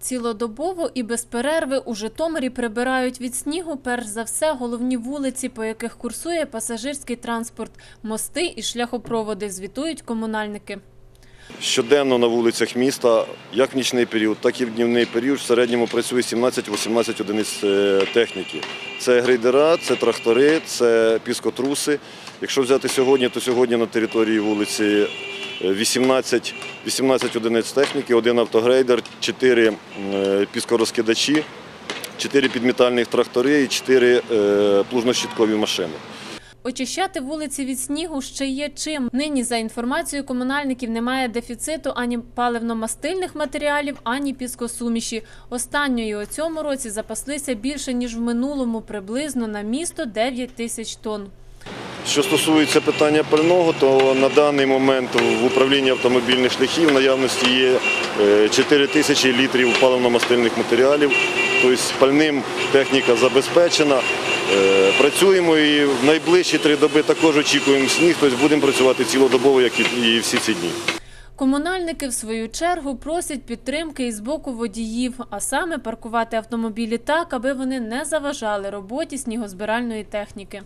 Цілодобово і без перерви у Житомирі прибирають від снігу перш за все головні вулиці, по яких курсує пасажирський транспорт, мости і шляхопроводи, звітують комунальники. Щоденно на вулицях міста, як в нічний період, так і в днівний період, в середньому працює 17-18 одиниць е, техніки. Це грейдера, це трактори, це піскотруси. Якщо взяти сьогодні, то сьогодні на території вулиці 18, 18 одиниць техніки, один автогрейдер, 4 е, піскорозкидачі, 4 підмітальних трактори і 4 плужнощіткові машини. Очищати вулиці від снігу ще є чим. Нині, за інформацією комунальників, немає дефіциту ані паливно-мастильних матеріалів, ані піскосуміші. Останньою у цьому році запаслися більше, ніж в минулому, приблизно на місто 9 тисяч тонн. Що стосується питання пального, то на даний момент в управлінні автомобільних шляхів наявності є е, 4 тисячі літрів паливно-мастильних матеріалів. Тобто пальним техніка забезпечена. Е, Працюємо і в найближчі три доби також очікуємо сніг, тобто будемо працювати цілодобово, як і- всі ці дні. Комунальники, в свою чергу, просять підтримки і з боку водіїв, а саме паркувати автомобілі так, аби вони не заважали роботі снігозбиральної техніки.